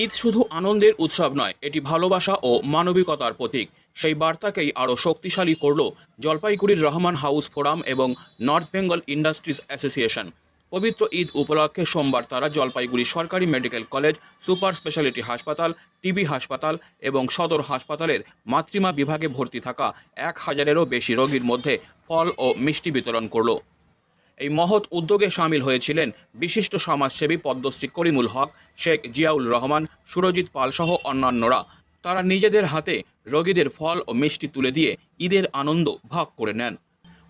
ঈদ শুধু আনন্দের উৎসব নয়, এটি ভালোবাসা ও মানবিকতার প্রতীক। সেই বার্তাকেই আরও শক্তিশালী করল জলপাইগুড়ির রহমান হাউস ফোরাম এবং নর্থ বেঙ্গল ইন্ডাস্ট্রিজ অ্যাসোসিয়েশন। পবিত্র ঈদ উপলক্ষে সোমবার তারা জলপাইগুড়ি সরকারি মেডিকেল কলেজ, সুপার স্পেশালিটি হাসপাতাল, টিবি হাসপাতাল এবং সদর হাসপাতালের মাতৃমা বিভাগে ভর্তি থাকা এক হাজারেরও বেশি রোগীর মধ্যে ফল ও মিষ্টি বিতরণ করল। এই মহৎ উদ্যোগে সামিল হয়েছিলেন বিশিষ্ট সমাজসেবী পদ্মশ্রী করিমুল হক, শেখ জিয়াউল রহমান, সুরজিৎ পালসহ অন্যান্যরা। তারা নিজেদের হাতে রোগীদের ফল ও মিষ্টি তুলে দিয়ে ঈদের আনন্দ ভাগ করে নেন।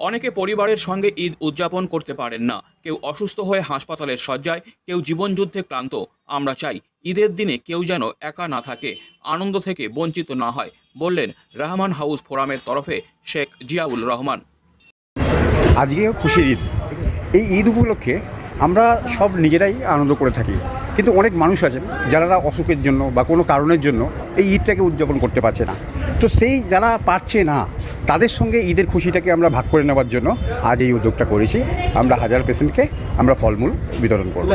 অনেকে পরিবারের সঙ্গে ঈদ উদযাপন করতে পারেন না। কেউ অসুস্থ হয়ে হাসপাতালের শয্যায়, কেউ জীবনযুদ্ধে ক্লান্ত। আমরা চাই ঈদের দিনে কেউ যেন একা না থাকে, আনন্দ থেকে বঞ্চিত না হয়, বললেন রহমান হাউস ফোরামের তরফে শেখ জিয়াউল রহমান। আজকেও খুশির ঈদ। এই ঈদ উপলক্ষে আমরা সব নিজেরাই আনন্দ করে থাকি। কিন্তু অনেক মানুষ আছেন যারা অসুখের জন্য বা কোনো কারণের জন্য এই ঈদটাকে উদযাপন করতে পারছে না। তো সেই যারা পারছে না, তাদের সঙ্গে ঈদের খুশিটাকে আমরা ভাগ করে নেওয়ার জন্য আজ এই উদ্যোগটা করেছি। আমরা হাজার পেশেন্টকে আমরা ফলমূল বিতরণ করব।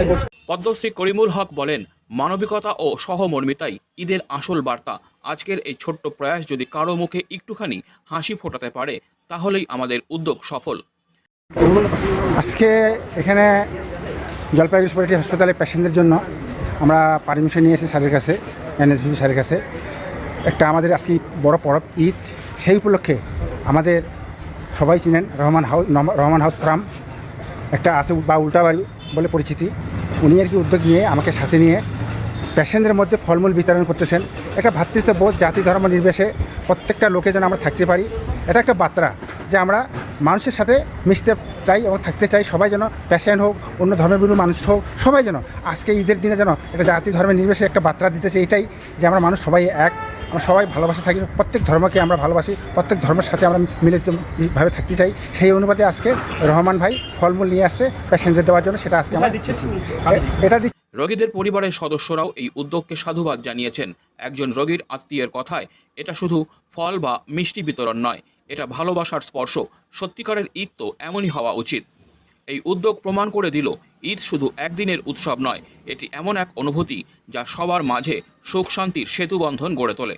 পদ্মশ্রী করিমুল হক বলেন, মানবিকতা ও সহমর্মিতাই ঈদের আসল বার্তা। আজকের এই ছোট্ট প্রয়াস যদি কারও মুখে একটুখানি হাসি ফোটাতে পারে, তাহলেই আমাদের উদ্যোগ সফল। আজকে এখানে জলপাইগুড়ি সুপারিটি হাসপাতালে পেশেন্টদের জন্য আমরা পারমিশন নিয়ে এসেছি স্যারের কাছে এনএসভি স্যারের কাছে। একটা আমাদের আজকে বড় পরব ঈদ। সেই উপলক্ষে আমাদের সবাই চিনেন Rahman house Rahman house firm. একটা আছে বা উল্টাবাড়ি বলে পরিচিতি। উনি আর কি উদ্যোগ নিয়ে আমাকে সাথে নিয়ে পেশেন্টদের মধ্যে ফলমূল বিতরণ করতেছেন। একটা ভ্রাতৃত্ববোধ জাতি ধর্ম নির্বেশে প্রত্যেকটা লোকে যেন আমরা থাকতে পারি। এটা একটা বার্তা। যে আমরা মানুষের সাথে মিশতে চাই এবং থাকতে চাই সবাই যেন পেশেন্ট হোক অন্য ধর্মের বিভিন্ন মানুষ হোক সবাই যেন আজকে ঈদের দিনে যেন একটা জাতি ধর্মের নির্বিশেষে একটা বার্তা দিতেছে এটাই যে আমরা মানুষ সবাই এক। আমরা সবাই ভালোবাসা থাকি প্রত্যেক ধর্মকে আমরা ভালোবাসি প্রত্যেক ধর্মের সাথে আমরা মিলিতভাবে থাকতে চাই। সেই অনুপাতে আজকে রহমান ভাই ফলমূল নিয়ে আসছে পেশেন্টদের দেওয়ার জন্য সেটা আজকে আমরা দিচ্ছি। এটা দিচ্ছি। রোগীদের পরিবারের সদস্যরাও এই উদ্যোগকে সাধুবাদ জানিয়েছেন। একজন রোগীর আত্মীয়ের কথায় এটা শুধু ফল বা মিষ্টি বিতরণ নয় এটা ভালোবাসার স্পর্শ। সত্যিকারের ঈদ তো এমনই হওয়া উচিত। এই উদ্যোগ প্রমাণ করে দিল, ঈদ শুধু একদিনের উৎসব নয়, এটি এমন এক অনুভূতি যা সবার মাঝে সুখ শান্তির সেতুবন্ধন গড়ে তোলে।